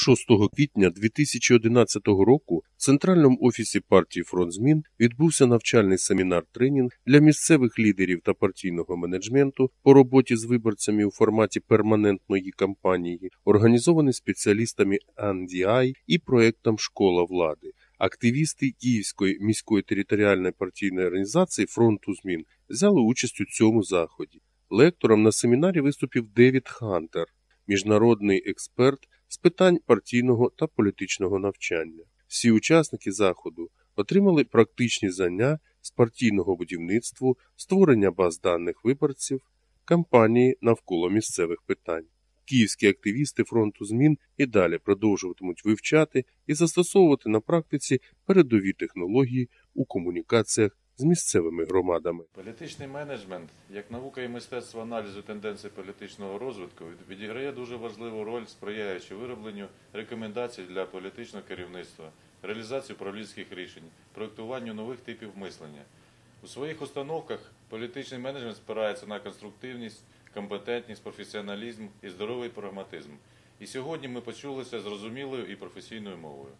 6 квітня 2011 року в Центральному офісі партії «Фронт змін» відбувся навчальний семінар-тренінг для місцевих лідерів та партійного менеджменту по роботі з виборцями у форматі перманентної кампанії, організований спеціалістами NDI і проектом Школа влади. Активісти Київської міської територіальної партійної організації фронту змін взяли участь у цьому заході. Лектором на семінарі виступив Девід Хантер, міжнародний експерт з питань партійного та політичного навчання. Всі учасники заходу отримали практичні знання з партійного будівництва, створення баз даних виборців, кампанії навколо місцевих питань. Київські активісти фронту змін і далі продовжуватимуть вивчати і застосовувати на практиці передові технології у комунікаціях з місцевими громадами. Політичний менеджмент, як наука і мистецтво аналізу тенденцій політичного розвитку, відіграє дуже важливу роль, сприяючи виробленню рекомендацій для політичного керівництва, реалізації управлінських рішень, проєктуванню нових типів мислення. У своїх установках політичний менеджмент спирається на конструктивність, компетентність, професіоналізм і здоровий прагматизм. І сьогодні ми почулися зрозумілою і професійною мовою.